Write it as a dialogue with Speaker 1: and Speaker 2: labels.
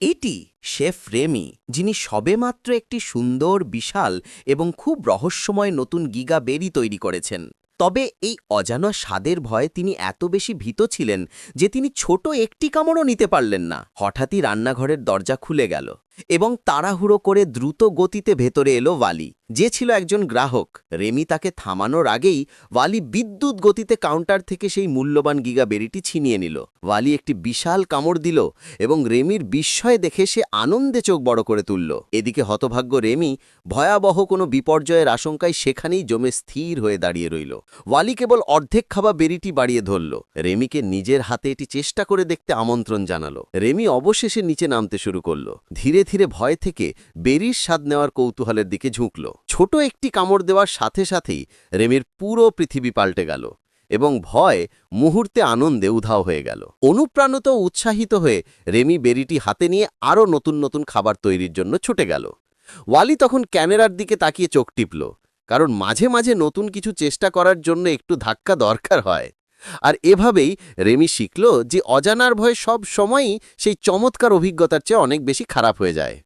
Speaker 1: এটি chef Remi, যিনি সবেমাত্র একটি সুন্দর, বিশাল এবং খুব রহস্যময় নতুন গিগা বেরি তৈরি করেছেন। তবে এই অজানা স্বাদের ভয়ে তিনি এত বেশি ভীত ছিলেন যে তিনি ছোট একটি কামড়ও নিতে পারলেন না। হঠাৎই রান্নাঘরের দরজা খুলে গেল। এবং তাড়াহুড়ো করে দ্রুত গতিতে ভেতরে এলো ওয়ালি। যে ছিল একজন গ্রাহক। রেমি তাকে থামানোর আগেই ওয়ালি বিদ্যুৎ গতিতে কাউন্টার থেকে সেই মূল্যবান গিগা বেরিটি ছিনিয়ে নিল। ওয়ালি একটি বিশাল কামড় দিল এবং রেমির বিস্ময় দেখে সে আনন্দে চোখ বড় করে তুলল। এদিকে হতভাগ্য রেমি ভয়াবহ কোনো বিপর্যয়ের আশঙ্কায় সেখানেই জমে স্থির হয়ে দাঁড়িয়ে রইল। ওয়ালি কেবল অর্ধেক খাওয়া বেরিটি বাড়িয়ে ধরল। রেমিকে নিজের হাতে এটি চেষ্টা করে দেখতে আমন্ত্রণ জানালো। রেমি অবশেষে নিচে নামতে শুরু করল। ধীরে ধীরে ভয় থেকে বেরির স্বাদ নেওয়ার কৌতূহলের দিকে ঝুঁকল। ছোট একটি কামড় দেওয়ার সাথে সাথেই রেমির পুরো পৃথিবী পাল্টে গেল এবং ভয় মুহূর্তে আনন্দে উধাও হয়ে গেল। অনুপ্রাণিত উৎসাহিত হয়ে রেমি বেরিটি হাতে নিয়ে আরও নতুন নতুন খাবার তৈরির জন্য ছুটে গেল। ওয়ালি তখন ক্যামেরার দিকে তাকিয়ে চোখ টিপল, কারণ মাঝে মাঝে নতুন কিছু চেষ্টা করার জন্য একটু ধাক্কা দরকার হয়। আর এভাবেই রেমি শিখল যে অজানার ভয় সব সময়ই সেই চমৎকার অভিজ্ঞতার চেয়ে অনেক বেশি খারাপ হয়ে যায়।